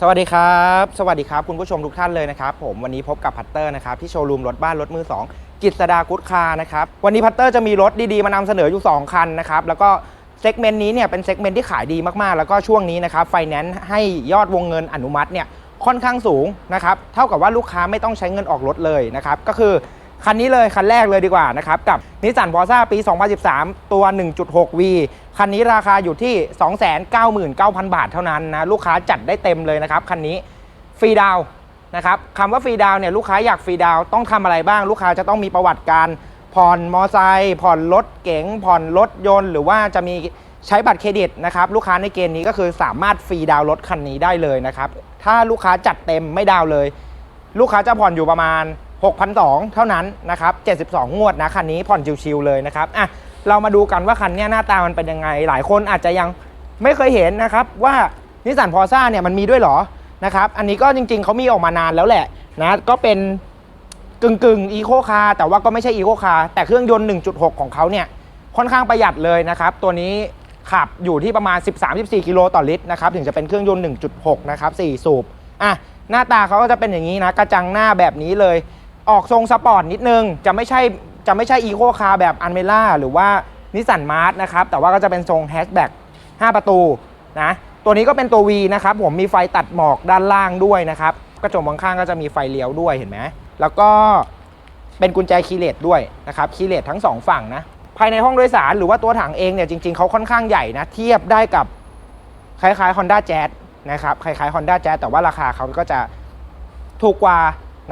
สวัสดีครับ สวัสดีครับ คุณผู้ชมทุกท่านเลยนะครับ ผมวันนี้พบกับพัตเตอร์นะครับ ที่โชว์รูมรถบ้านรถมือ 2 กิจสดากุดคาร์นะครับ วันนี้พัตเตอร์จะมีรถดีๆ มานำเสนออยู่ 2 คันนะครับ แล้วก็เซกเมนต์นี้เนี่ยเป็นเซกเมนต์ที่ขายดีมากๆ แล้วก็ช่วงนี้นะครับไฟแนนซ์ให้ยอดวงเงินอนุมัติเนี่ยค่อนข้างสูงนะครับ เท่ากับว่าลูกค้าไม่ต้องใช้เงินออกรถเลยนะครับ ก็คือ คันนี้เลยคันแรกเลยดีกว่านะครับกับนิสสันพอซ่าปี 2013 ตัว 1.6V คันนี้ราคาอยู่ที่ 299,000 บาทเท่านั้นนะลูกค้าจัดได้เต็มเลยนะครับคันนี้ฟรีดาวนะครับคำว่าฟรีดาวเนี่ยลูกค้าอยากฟรีดาวต้องทำอะไรบ้าง ลูกค้าจะต้องมีประวัติการผ่อนมอไซค์ผ่อนรถเก๋งผ่อนรถยนต์ หรือว่าจะมีใช้บัตรเครดิตนะครับลูกค้าในเกณฑ์นี้ก็คือสามารถฟรีดาวรถคันนี้ได้เลยนะครับถ้าลูกค้าจัดเต็มไม่ดาวเลย ลูกค้าจะผ่อนอยู่ประมาณ 6,200 เท่านั้นนะครับ 72 งวดนะคันนี้ผ่อนชิวๆเลยนะครับอะเรามาดูกันว่าคันนี้หน้าตามันเป็นยังไง หลายคนอาจจะยังไม่เคยเห็นนะครับว่านิสสันพอซ่าเนี่ยมันมีด้วยเหรอนะครับอันนี้ก็จริงๆเขามีออกมานานแล้วแหละนะก็เป็นกึ่งกึ่งอีโคคาร์แต่ว่าก็ไม่ใช่อีโคคาร์แต่เครื่องยนต์ 1.6 ของเขาเนี่ยค่อนข้างประหยัดเลยนะครับ ตัวนี้ขับอยู่ที่ประมาณ 13-14 กิโลต่อลิตรนะครับถึงจะเป็นเครื่องยนต์ 1.6 นะครับ 4 สูบอะหน้าตาเขาก็จะเป็นอย่างนี้นะ กระจังหน้าแบบนี้เลย ออกทรงสปอร์ตนิดนึง จะไม่ใช่จะไม่ใช่อีโคคาร์แบบอันเมล่าหรือว่านิสสันมาร์ทนะครับ แต่ว่าก็จะเป็นทรงแฮชแบ็ก5 ประตูนะ ตัวนี้ก็เป็นตัว V นะครับ ผมมีไฟตัดหมอกด้านล่างด้วยนะครับ กระจกมองข้างก็จะมีไฟเลี้ยวด้วยเห็นไหม แล้วก็เป็นกุญแจคีย์เลสด้วยนะครับคีย์เลสทั้งสองฝั่งนะ ภายในห้องโดยสารหรือว่าตัวถังเองเนี่ยจริง ๆเขาค่อนข้างใหญ่นะ เทียบได้กับคล้ายๆ Honda Jazz นะครับ คล้ายๆ Honda Jazz แต่ว่าราคาเขาก็จะถูกกว่า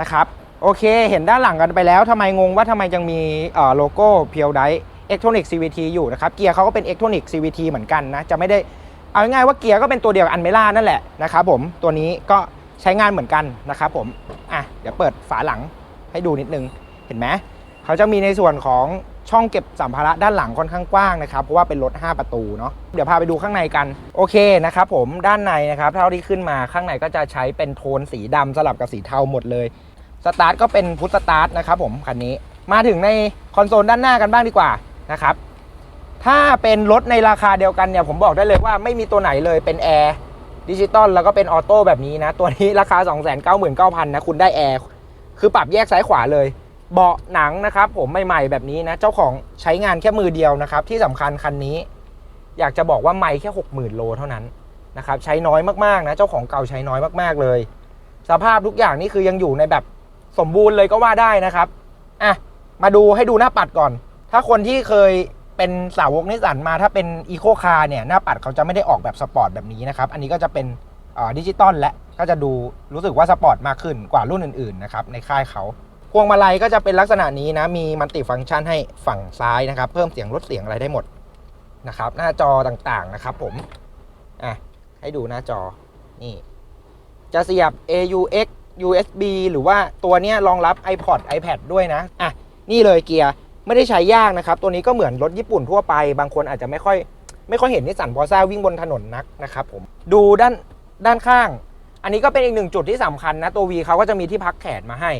นะครับ โอเค เห็นด้านหลังกันไปแล้วทำไมงงว่าทำไมยังมีโลโก้เพียวได Electronic CVT อยู่นะครับ เกียร์เขาก็เป็น Electronic CVT เหมือนกันนะ จะไม่ได้ เอาง่ายว่าเกียร์ก็เป็นตัวเดียวกับอันเมล่านั่นแหละนะครับผม ตัวนี้ก็ใช้งานเหมือนกันนะครับผม อะ เดี๋ยวเปิดฝาหลังให้ดูนิดนึง เห็นไหม เขาจะมีในส่วนของช่องเก็บสัมภาระด้านหลังค่อนข้างกว้างนะครับ เพราะว่าเป็นรถ 5 ประตูเนาะ เดี๋ยวพาไปดูข้างในกัน โอเคนะครับผม ด้านในนะครับ เท่าที่ขึ้นมาข้างในก็จะใช้เป็นโทนสีดำสลับกับสีเทาหมดเลย สตาร์ทก็เป็นพุทสตาร์ทนะครับผมคันนี้มาถึงในคอนโซลด้านหน้ากันบ้างดีกว่านะครับถ้าเป็นรถในราคาเดียวกันเนี่ยผมบอกได้เลยว่าไม่มีตัวไหนเลยเป็นแอร์ดิจิตอลแล้วก็เป็นออโต้แบบนี้นะ ตัวนี้ราคา 299,000นะคุณได้แอร์คือปรับแยกซ้ายขวาเลย เบาะหนังนะครับ ผมใหม่ๆแบบนี้นะ เจ้าของใช้งานแค่มือเดียวนะครับ ที่สำคัญคันนี้ อยากจะบอกว่าไม่แค่ 60,000 โลเท่านั้นนะครับใช้น้อยมากๆนะ เจ้าของเก่าใช้น้อยมากๆเลย สภาพทุกอย่างนี่คือยังอยู่ในแบบ สมบูรณ์เลยก็ว่าได้นะครับอะมาดูให้ดูหน้าปัดก่อน ถ้าคนที่เคยเป็นสาวกนิสสันมาถ้าเป็นอีโคคาร์เนี่ยหน้าปัดเขาจะไม่ได้ออกแบบสปอร์ตแบบนี้นะครับ อันนี้ก็จะเป็นดิจิตอลและก็จะดูรู้สึกว่าสปอร์ตมากขึ้นกว่ารุ่นอื่นๆนะครับในค่ายเขาพวงมาลัยก็จะเป็นลักษณะนี้นะมีมัลติฟังก์ชันให้ฝั่งซ้ายนะครับ เพิ่มเสียงลดเสียงอะไรได้หมดนะครับ หน้าจอต่างๆนะครับผมอะให้ดูหน้าจอนี่จะเสียบ AUX USB หรือว่าตัวเนี้ยรองรับ iPod iPad ด้วยนะอะนี่เลยเกียร์ไม่ได้ใช้ยากนะครับ ตัวนี้ก็เหมือนรถญี่ปุ่นทั่วไป บางคนอาจจะไม่ค่อย ไม่ค่อยเห็นนิสสันพอซ่าวิ่งบนถนนนักนะครับผมดูด้านด้านข้าง อันนี้ก็เป็นอีกหนึ่งจุดที่สำคัญนะ ตัว V เขาก็จะมีที่พักแขนมาให้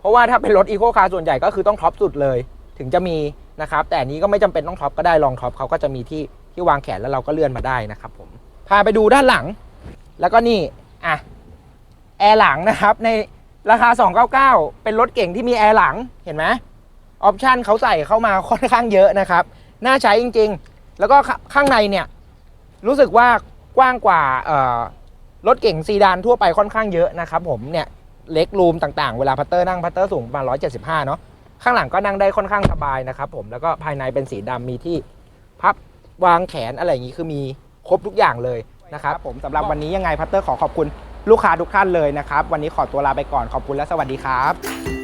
เพราะว่าถ้าเป็นรถอีโคคาร์ส่วนใหญ่ก็คือต้องท็อปสุดเลย ถึงจะมีนะครับ แต่อันนี้ก็ไม่จำเป็นต้องท็อปก็ได้ลองท็อปเขาก็จะมีที่ที่วางแขนแล้วเราก็เลื่อนมาได้นะครับผมพาไปดูด้านหลัง แล้วก็นี่อะ แอร์หลังนะครับ ในราคา 299 เป็นรถเก่งที่มีแอร์หลังเห็นไหมออปชันเขาใส่เข้ามาค่อนข้างเยอะนะครับ น่าใช้จริง ๆ แล้วก็ข้างในเนี่ย รู้สึกว่ากว้างกว่ารถเก่งซีดานทั่วไปค่อนข้างเยอะนะครับผมเนี่ยเล็กรูมต่างๆ เวลาพัตเตอร์นั่งพัตเตอร์สูงประมาณ 175 เนาะข้างหลังก็นั่งได้ค่อนข้างสบายนะครับผมแล้วก็ภายในเป็นสีดำมีที่พับวางแขนอะไรอย่างนี้คือมีครบทุกอย่างเลยนะครับผมสำหรับวันนี้ยังไงพัตเตอร์ขอขอบคุณ ลูกค้าทุกท่านเลยนะครับ วันนี้ขอตัวลาไปก่อนขอบคุณและสวัสดีครับ